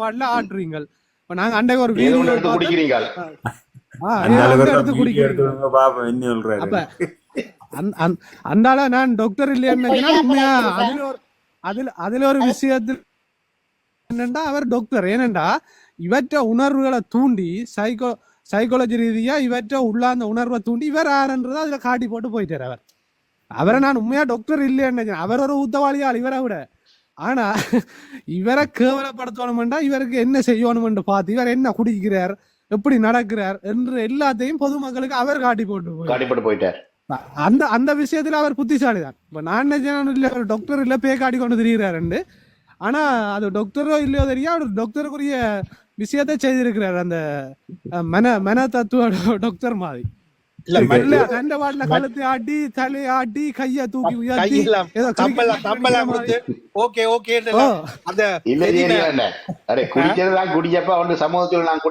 பாடல ஆடுறீங்க இப்ப நாங்க அன்றைக்கு ஒரு ஒண்ணு எடுத்து குடிக்கிறீங்க. அந்த அந்த அந்த- அந்த- அந்தால நான் டாக்டர் இல்லையா உண்மையா அதுல ஒரு அதுல அதுல ஒரு விஷயத்தில் என்னண்டா அவர் டாக்டர் ஏனண்டா இவற்ற உணர்வுகளை தூண்டி சைக்கோ சைக்காலஜி ரீதியா இவற்ற உள்ளாந்த உணர்வை தூண்டி இவர் யாருன்றதை அதுல காட்டி போட்டு போயிட்டார் அவர். அவரை நான் உண்மையா டாக்டர் நினைச்சேன். அவர் ஒரு ஊத்தவாளியாள் இவரை விட. ஆனா இவரை கேவலப்படுத்தணும்டா இவருக்கு என்ன செய்யணும்னு பார்த்து இவர் என்ன குடிக்கிறார் எப்படி நடக்கிறார் என்று எல்லாத்தையும் பொதுமக்களுக்கு அவர் காட்டி போட்டு போய் காட்டிப்பட்டு போயிட்டார். அந்த அந்த விஷயத்துல அவர் புத்திசாலி தான் இப்ப நான் நினைச்சேன் இல்ல அவர் டாக்டர் இல்ல பே காட்டி கொண்டு திரிகிறாருண்டு ஆனா அது டாக்டரோ இல்லையோ தெரியும் அவர் டாக்டருக்குரிய விஷயத்தை செய்திருக்கிறார் அந்த மன மன தத்துவ டாக்டர் மாதிரி. இல்ல கழுத்து ஆட்டி தலை ஆட்டி கைய தூக்கி உயர்த்தி தம்பல தம்பல. கொடுத்து ஓகே ஓகே அந்த இல்ல தெரியுமே. இல்ல அடே குடிக்கிறது குடிச்சப்ப அவன் சமூகத்தில் நான் குடி